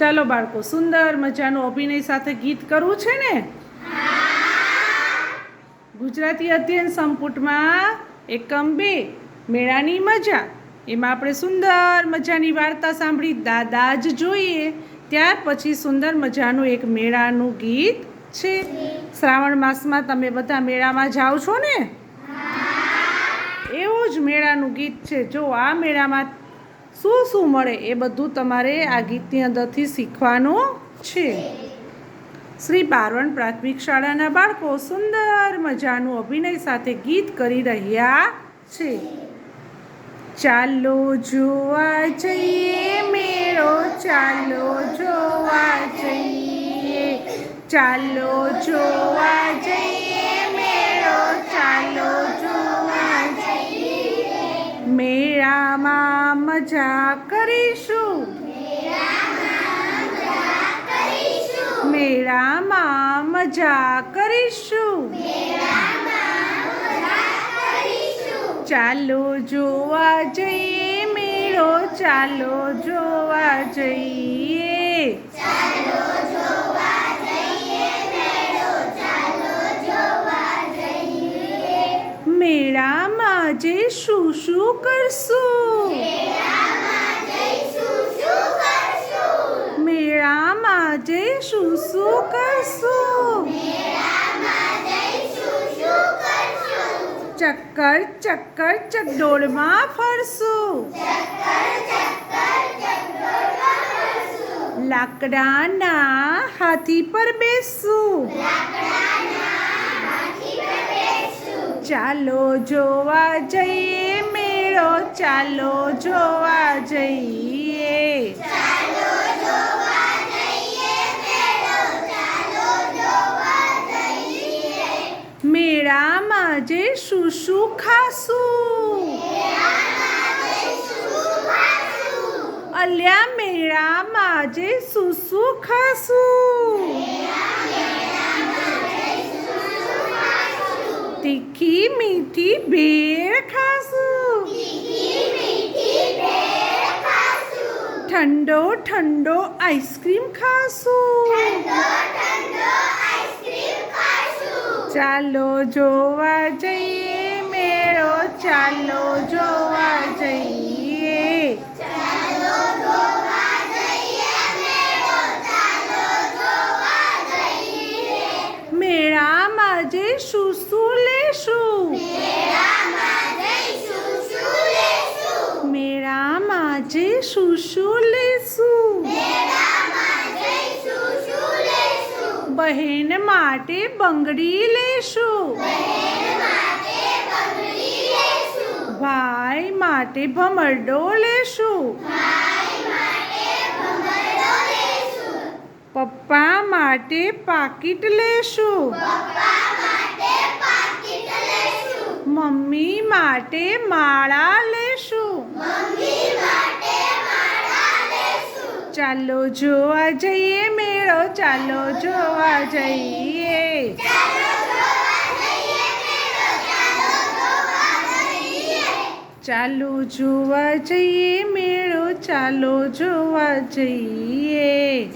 ચાલો બાળકો, સુંદર મજાનો અભિનય સાથે ગીત કરવું છે ને? ગુજરાતી અધ્યયન સંપુટમાં એકમ બે, મેળાની મજા. એમાં આપણે સુંદર મજાની વાર્તા સાંભળી દાદા જ જોઈએ. ત્યાર પછી સુંદર મજાનું એક મેળાનું ગીત છે. શ્રાવણ માસમાં તમે બધા મેળામાં જાઓ છો ને? એવું જ મેળાનું ગીત છે. જો આ મેળામાં શું શું મળે એ બધું તમારે આ ગીતની અંદરથી શીખવાનું છે. શ્રી બારવણ પ્રાથમિક શાળાના બાળકો સુંદર મજાનું અભિનય સાથે ગીત કરી રહ્યા છે. ચાલો જોવા જઈએ, મેળો ચાલો જોવા જઈએ. ચાલો જોવા જઈએ, મેળો ચાલો જોવા જઈએ. મેળામાં મજા કરીશું. મેળામાં મજા કરીશું. ચાલો જોવા જઈએ મેળો ચાલો જોવા જઈએ. ચાલો જે શું શું કરશું મેળામાં જે શું શું કરશું ચક્કર ચક્કર, ચકડોળમાં ફરશું. લાકડાના હાથી પર બેસશું ચાલો જોવા જઈએ મેળો ચાલો જોવા જઈએ મેળામાં જે શું શું ખાશું અલ્યા મેળામાં જે શું શું ખાશું તીખી મીઠી ભેળ ખાશું ઠંડો ઠંડો આઈસ્ક્રીમ ખાશું ચાલો જોવા જઈએ મેળો ચાલો જોવા જઈએ મેળામાં જે શું શું શું શું લેશું બહેન માટે બંગડી લેશું ભાઈ માટે ભમરડો લેશું પપ્પા માટે પાકીટ લેશું મમ્મી માટે માળા લેશું ચાલો જોવા જઈએ મેળો ચાલો જોવા જઈએ. ચાલો જોવા જઈએ મેળો ચાલો જોવા જઈએ.